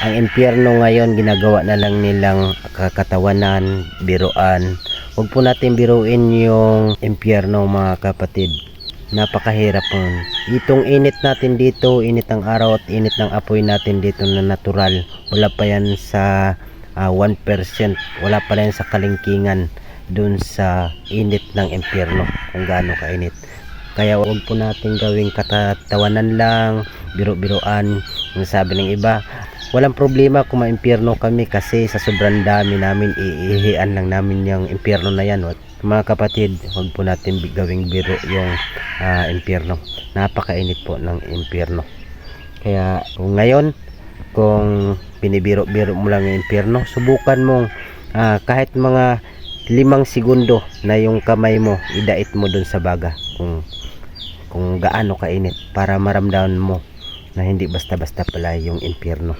ang impyerno ngayon ginagawa na lang nilang kakatawanan, biruan. Huwag po natin biruin yung impyerno mga kapatid. Napakahirap po. Itong init natin dito, init ng araw at init ng apoy natin dito na natural. Wala pa yan sa ah, 1%. Wala pa yan sa kalingkingan dun sa init ng impyerno kung gaano kainit. Kaya huwag po natin gawing katatawanan lang, biro-biroan. Yung sabi ng iba, walang problema kung maimpyerno kami kasi sa sobrang dami namin iihian lang namin yung impyerno na yan. Mga kapatid, huwag po natin gawing biro yung ah, impyerno. Napakainit po ng impyerno. Kaya kung ngayon, kung binibiro-biro mo lang yung impyerno, subukan mong ah, kahit mga limang segundo na yung kamay mo, idait mo dun sa baga kung kung gaano kainit para maramdaman mo na hindi basta-basta pala yung impyerno.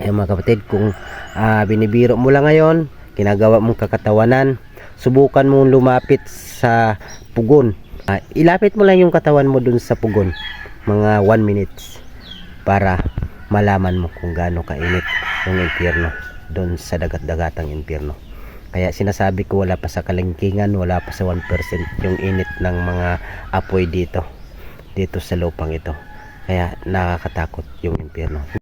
Ayun mga kapatid, kung ah, binibiro mo lang ngayon, ginagawa mong kakatawanan, subukan mong lumapit sa pugon. Ah, ilapit mo lang yung katawan mo dun sa pugon, mga 1 minutes, para malaman mo kung gaano kainit yung impyerno dun sa dagat-dagatang impyerno. Kaya sinasabi ko wala pa sa kalingkingan, wala pa sa 1% yung init ng mga apoy dito, dito sa lupang ito. Kaya nakakatakot yung impyerno.